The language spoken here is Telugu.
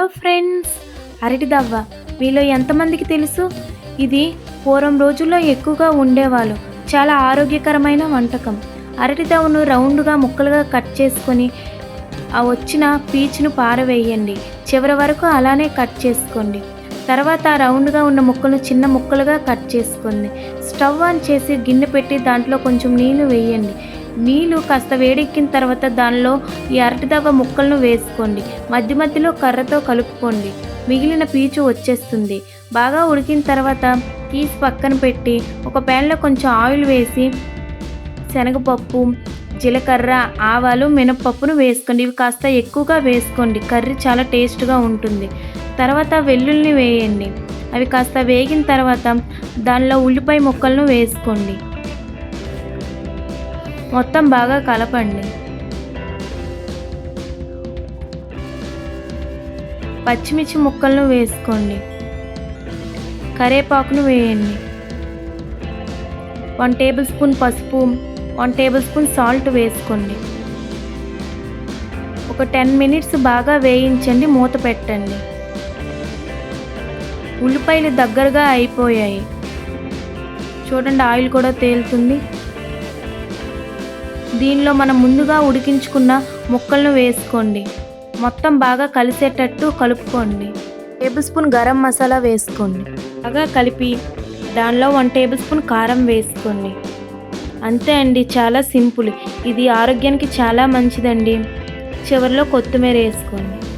హలో ఫ్రెండ్స్ అరటి దవ్వ మీలో ఎంతమందికి తెలుసు? ఇది పూర్వం రోజుల్లో ఎక్కువగా ఉండేవాళ్ళు. చాలా ఆరోగ్యకరమైన వంటకం. అరటి దవ్వను రౌండ్గా ముక్కలుగా కట్ చేసుకొని ఆ వచ్చిన పీచును పారవేయండి. చివరి వరకు అలానే కట్ చేసుకోండి. తర్వాత రౌండ్గా ఉన్న ముక్కలను చిన్న ముక్కలుగా కట్ చేసుకోండి. స్టవ్ ఆన్ చేసి గిన్నె పెట్టి దాంట్లో కొంచెం నీళ్ళు వేయండి. నీళ్ళు కాస్త వేడెక్కిన తర్వాత దానిలో ఈ అరటిదవ్వ ముక్కలను వేసుకోండి. మధ్య మధ్యలో కర్రతో కలుపుకోండి. మిగిలిన పీచు వచ్చేస్తుంది. బాగా ఉడికిన తర్వాత తీసి పక్కన పెట్టి ఒక ప్యాన్లో కొంచెం ఆయిల్ వేసి శనగపప్పు జీలకర్ర ఆవాలు మినపప్పును వేసుకోండి. ఇవి కాస్త ఎక్కువగా వేసుకోండి. కర్రీ చాలా టేస్ట్గా ఉంటుంది. తర్వాత వెల్లుల్ని వేయండి. అవి కాస్త వేగిన తర్వాత దానిలో ఉల్లిపాయ ముక్కలను వేసుకోండి. మొత్తం బాగా కలపండి. పచ్చిమిర్చి ముక్కలను వేసుకోండి. కరేపాకును వేయండి. వన్ టేబుల్ స్పూన్ పసుపు వన్ టేబుల్ స్పూన్ సాల్ట్ వేసుకోండి. ఒక టెన్ మినిట్స్ బాగా వేయించండి మూత పెట్టండి. ఉల్లిపాయలు దగ్గరగా అయిపోయాయి. చూడండి ఆయిల్ కూడా తేలుతుంది. దీనిలో మనం ముందుగా ఉడికించుకున్న ముక్కలను వేసుకోండి. మొత్తం బాగా కలిసేటట్టు కలుపుకోండి. టేబుల్ స్పూన్ గరం మసాలా వేసుకోండి. బాగా కలిపి దానిలో వన్ టేబుల్ స్పూన్ కారం వేసుకోండి. అంతే అండి చాలా సింపుల్. ఇది ఆరోగ్యానికి చాలా మంచిదండి. చివరిలో కొత్తిమీర వేసుకోండి.